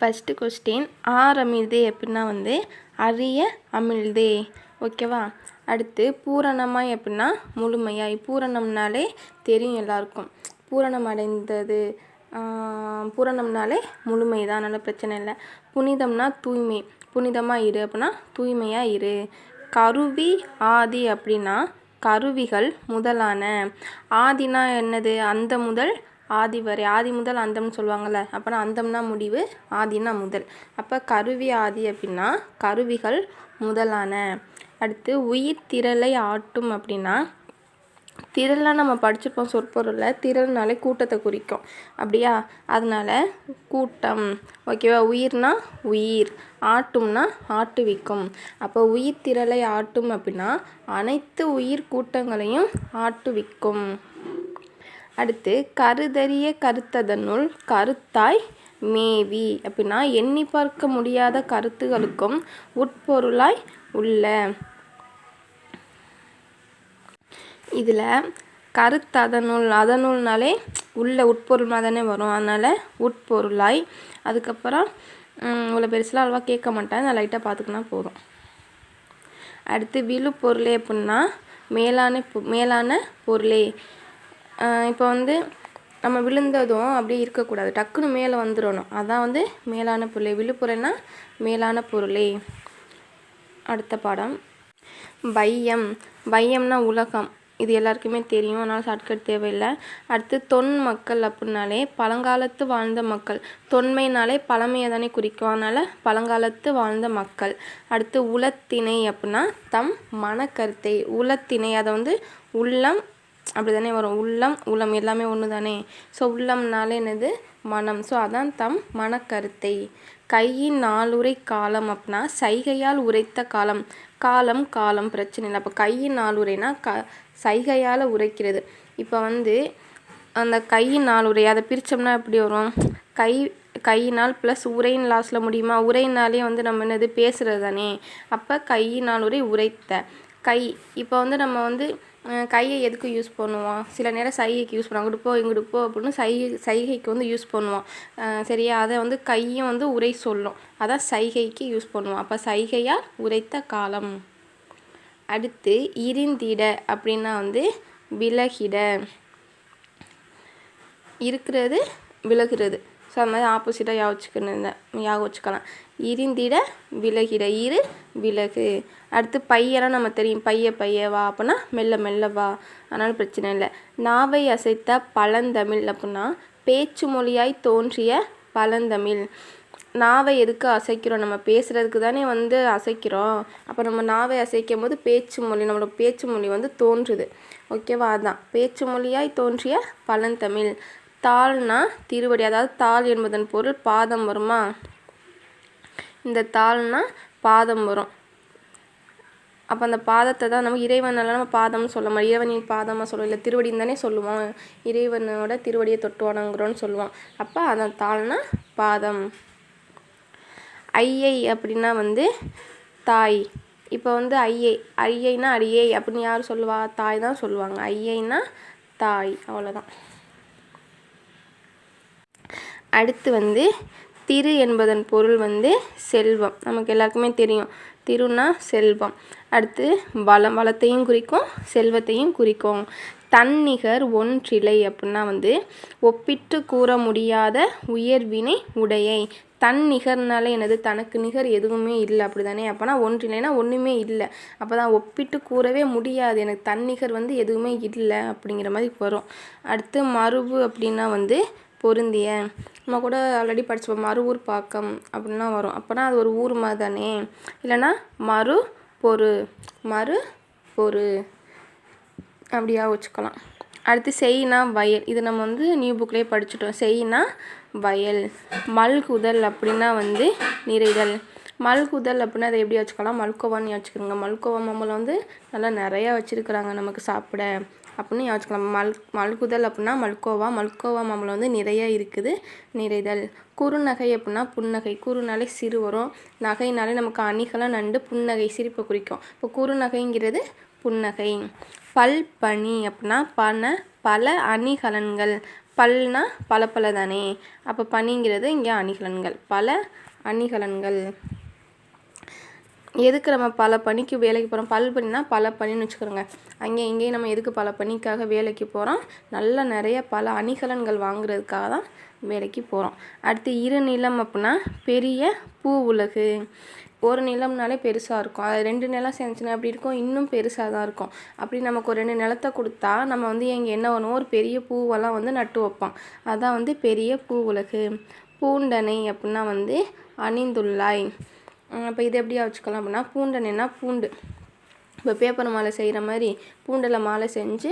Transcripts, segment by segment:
First question or அமிழ்தே எப்படின்னா வந்து அரிய அமிழ்தே. ஓகேவா அடுத்து பூரணமாய் எப்படின்னா முழுமையாய். பூரணம்னாலே தெரியும் எல்லாருக்கும். பூரணம் அடைந்தது பூரணம்னாலே முழுமை தான் அதனால் பிரச்சனை இல்லை. புனிதம்னா தூய்மை. புனிதமாக இரு அப்படின்னா தூய்மையாக இரு. கருவி ஆதி அப்படின்னா கருவிகள் முதலான. ஆதினா என்னது? அந்த முதல் ஆதி வரை. ஆதி முதல் அந்தம்னு சொல்லுவாங்கள்ல அப்போனா அந்தம்னா முடிவு ஆதினா முதல். அப்போ கருவி ஆதி அப்படின்னா கருவிகள் முதலான. அடுத்து உயிர் திரளை ஆட்டும் அப்படின்னா திரளாக நம்ம படிச்சிருப்போம் சொற்பொருளில் திரள்னாலே கூட்டத்தை குறிக்கும். அப்படியா? அதனால் கூட்டம். ஓகேவா உயிர்னா உயிர் ஆட்டும்னா ஆட்டுவிக்கும் அப்போ உயிர் திரளை ஆட்டும் அப்படின்னா அனைத்து உயிர் கூட்டங்களையும் ஆட்டுவிக்கும் அடுத்து கருதறிய கருத்ததனுள் கருத்தாய் மேவி. அப்படின்னா எண்ணி பார்க்க முடியாத கருத்துகளுக்கும் உட்பொருளாய் உள்ள. இதில் கருத்து அதனுள் அதனுள்னாலே உள்ள உட்பொருள் தானே வரும். அதனால் உட்பொருளாய். அதுக்கப்புறம் இவ்வளோ பெருசெலாம் அவ்வளோவா கேட்க மாட்டேன் நான் லைட்டாக பார்த்துக்கினா போதும். அடுத்து விழு பொருளே அப்படின்னா மேலான மேலான பொருளே. இப்போ வந்து நம்ம விழுந்ததும் அப்படியே இருக்கக்கூடாது. டக்குன்னு மேலே வந்துடணும் அதான் வந்து மேலான பொருளே. விழுப்புரம்னா மேலான பொருளே. அடுத்த பாடம். பையம். பையம்னா உலகம். இது எல்லாருக்குமே தெரியும். அதனால் ஷார்ட்கட் தேவையில்லை. அடுத்து தொன் மக்கள் அப்படின்னாலே பழங்காலத்து வாழ்ந்த மக்கள். தொன்மைனாலே பழமையை தானே குறிக்கும். அதனால் பழங்காலத்து வாழ்ந்த மக்கள். அடுத்து உளத்திணை அப்படின்னா தம் மனக்கருத்தை. உளத்திணை அதை வந்து உள்ளம் அப்படி தானே வரும். உள்ளம் உள்ளம் எல்லாமே ஒன்று தானே ஸோ உள்ளம்னாலே என்னது? மனம். ஸோ அதான் தம் மனக்கருத்தை. கையின் நாளுரை காலம் அப்படின்னா சைகையால் உரைத்த காலம். காலம் காலம் பிரச்சனை இல்லை அப்போ கையின் நாளுரைனா க சைகையால் உரைக்கிறது. இப்போ வந்து அந்த கையின் நாளுரை அதை பிரித்தோம்னா எப்படி வரும்? கை கையினால் ப்ளஸ் உரையின் லாஸில் முடியுமா? உரையினாலே வந்து நம்ம என்னது? பேசுகிறது தானே அப்போ கையினால் உரை உரைத்த. கை இப்போ வந்து நம்ம வந்து கையை எதுக்கு யூஸ் பண்ணுவான்? சில நேரம் சைகைக்கு யூஸ் பண்ணுவான். அங்கிட்டு போ இங்கிட்டு போ அப்படின்னு சை சைகைக்கு வந்து யூஸ் பண்ணுவான். சரியா? அதை வந்து கையும் வந்து உரை சொல்லும். அதான் சைகைக்கு யூஸ் பண்ணுவோம் அப்போ சைகையால் உரைத்த காலம். அடுத்து இருந்திட அப்படின்னா வந்து விலகிட. இருக்கிறது விலகிறது ஸோ அது மாதிரி ஆப்போசிட்டாக யா வச்சுக்கணும். யாக வச்சுக்கலாம். இருந்திட விலகிட. இரு விலகு. அடுத்து பையெல்லாம் நம்ம தெரியும். பைய பைய வா அப்படின்னா மெல்ல மெல்ல வா. அதனால் பிரச்சனை இல்லை. நாவை அசைத்த பழந்தமிழ் அப்படின்னா பேச்சு மொழியாய் தோன்றிய பழந்தமிழ். நாவை எதுக்கு அசைக்கிறோம்? நம்ம பேசுகிறதுக்கு தானே வந்து அசைக்கிறோம். அப்போ நம்ம நாவை அசைக்கும் போது பேச்சு மொழி நம்மளோட பேச்சு மொழி வந்து தோன்றுது. ஓகேவா? அதான். பேச்சு மொழியாய் தோன்றிய பழந்தமிழ். தாள்னா திருவடி அதாவது தாள் என்பதன் பொருள் பாதம் வருமா? இந்த தாள்னா பாதம் வரும். அப்போ அந்த பாதத்தை தான் நம்ம இறைவனால் நம்ம பாதம்னு சொல்ல மாதிரி இறைவனின் பாதமாக சொல்லுவோம். இல்லை திருவடின்னு தானே சொல்லுவோம். இறைவனோட திருவடியை தொட்டு வணங்குறோன்னு சொல்லுவோம். அப்போ அதான் தாள்னா பாதம். ஐயை அப்படின்னா வந்து தாய். இப்போ வந்து ஐயை ஐயைனா அடியை அப்படின்னு யார் சொல்லுவா? தாய் தான் சொல்லுவாங்க. ஐயைனா தாய். அவ்வளோதான் அடுத்து வந்து திரு என்பதன் பொருள் வந்து செல்வம். நமக்கு எல்லாருக்குமே தெரியும். திருனா செல்வம். அடுத்து வளம் வளத்தையும் குறிக்கும் செல்வத்தையும் குறிக்கும். தன்னிகர் ஒன்றிலை அப்படின்னா வந்து ஒப்பிட்டு கூற முடியாத உயர்வினை உடையை. தன் நிகர்னாலே எனது தனக்கு நிகர் எதுவுமே இல்லை. அப்படி தானே அப்போனா ஒன்றில்லைனா ஒன்றுமே இல்லை. அப்போ தான் ஒப்பிட்டு கூறவே முடியாது. எனக்கு தன்னிகர் வந்து எதுவுமே இல்லை அப்படிங்கிற மாதிரி வரும். அடுத்து மருவு அப்படின்னா வந்து பொருந்திய. நம்ம கூட ஆல்ரெடி படிச்சிருப்போம் மறு பாக்கம் அப்படின்னா வரும். அப்போனா அது ஒரு ஊர் மாதிரி தானே. இல்லைன்னா மறு பொரு மறு பொரு அப்படியா வச்சுக்கலாம். அடுத்து செய்னா வயல். இது நம்ம வந்து நியூ புக்லேயே படிச்சுட்டோம். செய்னா வயல். மல்குதல் அப்படின்னா வந்து நிறைதல். மல்குதல் அப்படின்னா அதை எப்படி வச்சுக்கலாம்? மல்கோவான்னு வச்சுக்கோங்க மல்கோவா மாம்பழம் வந்து நல்லா நிறையா வச்சுருக்குறாங்க நமக்கு சாப்பிட. அப்படின்னு யோசிக்கலாம். மல் மல்குதல் அப்படின்னா மல்கோவா. மல்கோவா மாம்பழம் வந்து நிறைய இருக்குது. நிறைதல். குறுநகை அப்படின்னா புன்னகை. குறுநாளே சிறு வரும். நகைனாலே நமக்கு அணிகளாக நண்டு புன்னகை சிரிப்பை குறிக்கும். இப்போ குறுநகைங்கிறது புன்னகை. பல் பனி அப்படின்னா பண பல அணிகலன்கள். பல்னா பல பல தானே. அப்போ பனிங்கிறது இங்கே அணிகலன்கள். பல அணிகலன்கள். எதுக்கு நம்ம பல பணிக்கு வேலைக்கு போகிறோம் பல் பண்ணினா பல பணின்னு வச்சுக்கிறோங்க அங்கே இங்கேயும் நம்ம எதுக்கு பல பணிக்காக வேலைக்கு போகிறோம் நல்ல நிறைய பல அணிகலன்கள் வாங்குறதுக்காக தான் வேலைக்கு போகிறோம் அடுத்து இரு நிலம் அப்படின்னா பெரிய பூ உலகு. ஒரு நிலம்னாலே பெருசாக இருக்கும். அது ரெண்டு நிலம் சேர்ந்துச்சுன்னா அப்படி இருக்கும்? இன்னும் பெருசாக தான் இருக்கும். அப்படி நமக்கு ஒரு ரெண்டு நிலத்தை கொடுத்தா நம்ம வந்து இங்கே என்ன பண்ணுவோம்? ஒரு பெரிய பூவெல்லாம் வந்து நட்டு வைப்போம். அதான் வந்து பெரிய பூ உலகு. பூண்டனை அப்படின்னா வந்து அணிந்துள்ளாய். இப்போ இது எப்படியா வச்சுக்கலாம் அப்படின்னா பூண்டனைனா பூண்டு. இப்போ பேப்பர் மாலை செய்கிற மாதிரி பூண்டில் மாலை செஞ்சு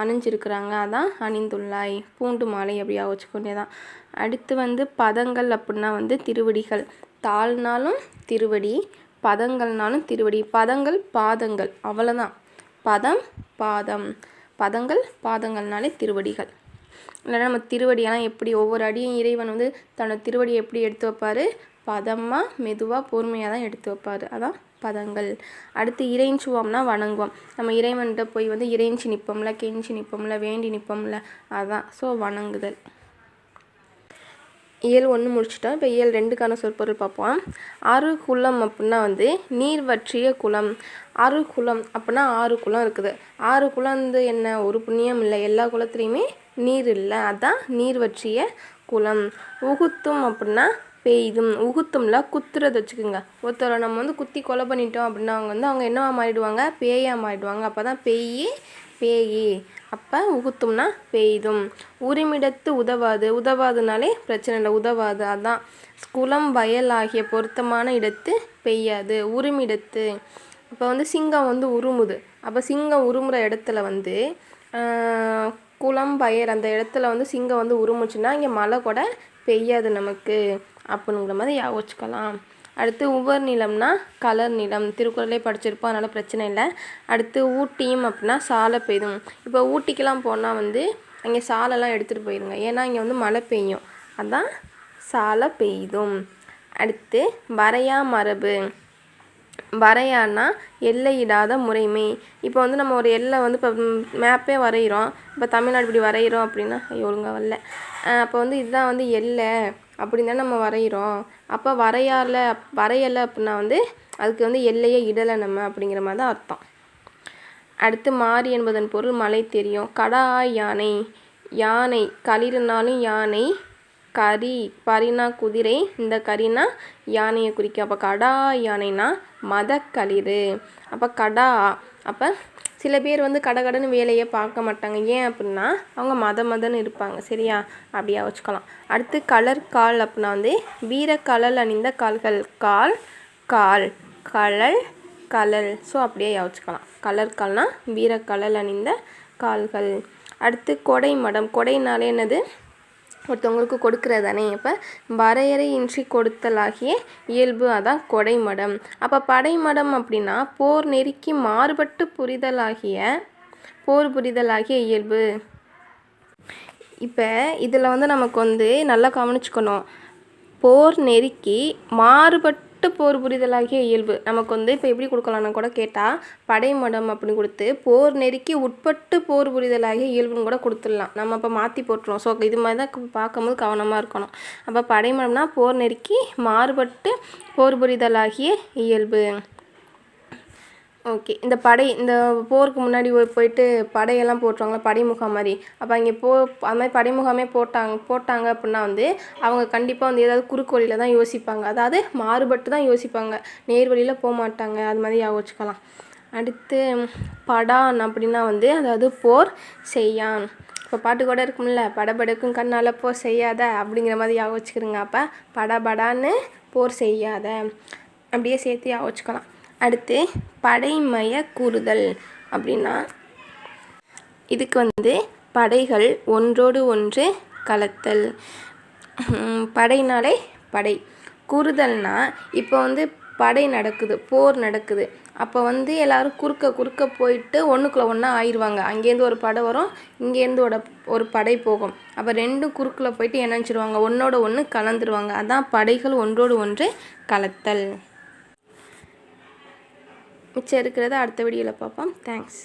அணிஞ்சிருக்கிறாங்க. அதான் அணிந்துள்ளாய். பூண்டு மாலை எப்படியா வச்சுக்கொண்டே தான் அடுத்து வந்து பதங்கள் அப்படின்னா வந்து திருவடிகள். தாள்னாலும் திருவடி பதங்கள்னாலும் திருவடி. பதங்கள் பாதங்கள். அவ்வளோதான் பதம் பாதம். பதங்கள் பாதங்கள்னாலே திருவடிகள். இல்லைன்னா நம்ம திருவடியெல்லாம் எப்படி ஒவ்வொரு அடியும் இறைவன் வந்து தன்னோட திருவடியை எப்படி எடுத்து வைப்பார்? பதமாக மெதுவாக பொறுமையாக தான் எடுத்து வைப்பார். அதான் பதங்கள். அடுத்து இறைஞ்சுவோம்னா வணங்குவோம். நம்ம இறைவன்கிட்ட போய் வந்து இறைஞ்சி நிற்போம்ல கெஞ்சி நிற்போம்ல வேண்டி நிற்போம்ல அதான். ஸோ வணங்குதல். இயல் ஒன்று முடிச்சிட்டோம். இப்போ இயல் ரெண்டுக்கான சொற்பொருள் பார்ப்போம். ஆறு குளம் அப்படின்னா வந்து நீர் வற்றிய குளம். ஆறு குளம் அப்படின்னா ஆறு குளம் இருக்குது. ஆறு குளம் வந்து என்ன? ஒரு புண்ணியம் இல்லை. எல்லா குளத்துலேயுமே நீர் இல்லை. அதான் நீர் வற்றிய குளம். உகுத்தும் அப்படின்னா பெய்தும் உகுத்தும்லாம் குத்துறது வச்சுக்கோங்க. ஒருத்தரை நம்ம வந்து குத்தி கொலை பண்ணிட்டோம் அப்படின்னா அவங்க வந்து அவங்க என்னவா மாறிடுவாங்க? பேயாக மாறிடுவாங்க. அப்போ தான் பெய்யி பேயி. அப்போ உகுத்தும்னா பெய்தும். உரிமிடத்து உதவாது. உதவாதுனாலே பிரச்சனை இல்லை. உதவாது. அதான். குளம் வயல் ஆகிய பொருத்தமான இடத்து பெய்யாது. உரிமிடத்து. இப்போ வந்து சிங்கம் வந்து உருமுது. அப்போ சிங்கம் உருமுற இடத்துல வந்து குளம் வயல் அந்த இடத்துல வந்து சிங்கம் வந்து உருமுச்சுன்னா இங்கே மழை கூட பெய்யாது நமக்கு. அப்படிங்கிற மாதிரி ஞாபகம் வச்சுக்கலாம் அடுத்து உவர் நிலம்னா கலர் நிலம். திருக்குறளே படிச்சிருப்போம் அதனால் பிரச்சனை இல்லை. அடுத்து ஊட்டியும் அப்படின்னா சாலை பெய்தும் இப்போ ஊட்டிக்கெலாம் போனால் வந்து அங்கே சாலைலாம் எடுத்துகிட்டு போயிடுங்க ஏன்னா இங்கே வந்து மழை பெய்யும். அதான் சாலை பெய்தும் அடுத்து வரையா மரபு வரையான்னா எல்லையிடாத முறைமை. இப்போ வந்து நம்ம ஒரு எல்லை வந்து இப்போ மேப்பே வரைகிறோம் இப்போ தமிழ்நாடு இப்படி வரைகிறோம் அப்படின்னா ஒழுங்காக வரல. அப்போ வந்து இதுதான் வந்து எல்லை. அப்படின்னு தான் நம்ம வரைகிறோம் அப்போ வரையால வரையலை அப்படின்னா வந்து அதுக்கு வந்து எல்லையே இடலை நம்ம அப்படிங்கிற மாதிரி தான் அர்த்தம். அடுத்து மாறி என்பதன் பொருள் மலை தெரியும். கடா யானை. யானை களிர்னாலும் யானை கரி பரினா குதிரை இந்த கரினா யானையை குறிக்கும். அப்போ கடா யானைனா மதக்களிறு. அப்போ கடா அப்போ சில பேர் வந்து கடகடன்னு வேலையை பார்க்க மாட்டாங்க. ஏன் அப்படின்னா அவங்க மத மதன்னு இருப்பாங்க. சரியா? அப்படியா? வச்சுக்கலாம். அடுத்து கலர் கால் அப்படின்னா வந்து கலல் அணிந்த கால்கள். கால் கால் கலல் கலல். ஸோ அப்படியே யோசிச்சுக்கலாம் கலர் கால்னா வீரக்கலல் அணிந்த கால்கள். அடுத்து கொடை மடம். கொடைனாலே என்னது? ஒருத்தவங்களுக்கு கொடுக்குறது தானே இப்போ வரையறையின்றி கொடுத்தலாகிய இயல்பு அதான் கொடைமடம். அப்போ படைமடம் அப்படின்னா போர் நெருக்கி மாறுபட்டு புரிதலாகிய போர் புரிதலாகிய இயல்பு. இப்போ இதில் வந்து நமக்கு வந்து நல்லா கவனிச்சுக்கணும். போர் நெருக்கி மாறுபட்டு கூட்டு போர் புரிதலாகிய இயல்பு. நமக்கு வந்து இப்போ எப்படி கொடுக்கலாம்னு கூட கேட்டால் படைமடம் அப்படின்னு கொடுத்து போர் நெருக்கி உட்பட்டு போர் புரிதலாகிய இயல்புன்னு கூட கொடுத்துடலாம். நம்ம அப்போ மாற்றி போட்டுருவோம். ஸோ இது மாதிரி தான் பார்க்கும்போது கவனமாக இருக்கணும். அப்போ படைமடம்னா போர் நெருக்கி மாறுபட்டு போர் புரிதலாகிய இயல்பு. ஓகே. இந்த படை இந்த போருக்கு முன்னாடி போயிட்டு படையெல்லாம் போட்டுருவாங்களா? படைமுகாம் மாதிரி. அப்போ அங்கே போ அது மாதிரி படைமுகாமே போட்டாங்க போட்டாங்க அப்படின்னா வந்து அவங்க கண்டிப்பாக வந்து ஏதாவது குறுக்கு வழியில் தான் யோசிப்பாங்க. அதாவது மாறுபட்டு தான் யோசிப்பாங்க. நேர் வழியில் போக மாட்டாங்க. அது மாதிரி யோசிச்சுக்கலாம் அடுத்து படான் அப்படின்னா வந்து அதாவது போர் செய்யான். இப்போ பாட்டு கூட இருக்கும்ல படபடுக்கும் கண்ணால் போர் செய்யாத அப்படிங்கிற மாதிரி யாக வச்சுக்கிறோங்க அப்போ படபடான்னு போர் செய்யாத. அப்படியே சேர்த்து யாக வச்சுக்கலாம். அடுத்து படைமய கூறுதல் அப்படின்னா இதுக்கு வந்து படைகள் ஒன்றோடு ஒன்று கலத்தல். படைனாலே படை. கூறுதல்னா இப்போ வந்து படை நடக்குது போர் நடக்குது. அப்போ வந்து எல்லோரும் குறுக்க குறுக்க போயிட்டு ஒன்றுக்குள்ளே ஒன்றா ஆயிடுவாங்க அங்கேருந்து ஒரு படை வரும் இங்கேருந்து ஒரு ஒரு படை போகும். அப்போ ரெண்டும் குறுக்கில் போயிட்டு இணைச்சிருவாங்க ஒன்றோட ஒன்று கலந்துருவாங்க. அதான் படைகள் ஒன்றோடு ஒன்று கலத்தல். மிச்சம் இருக்கிறத அடுத்த வீடியோவில் பார்ப்போம். தேங்க்ஸ்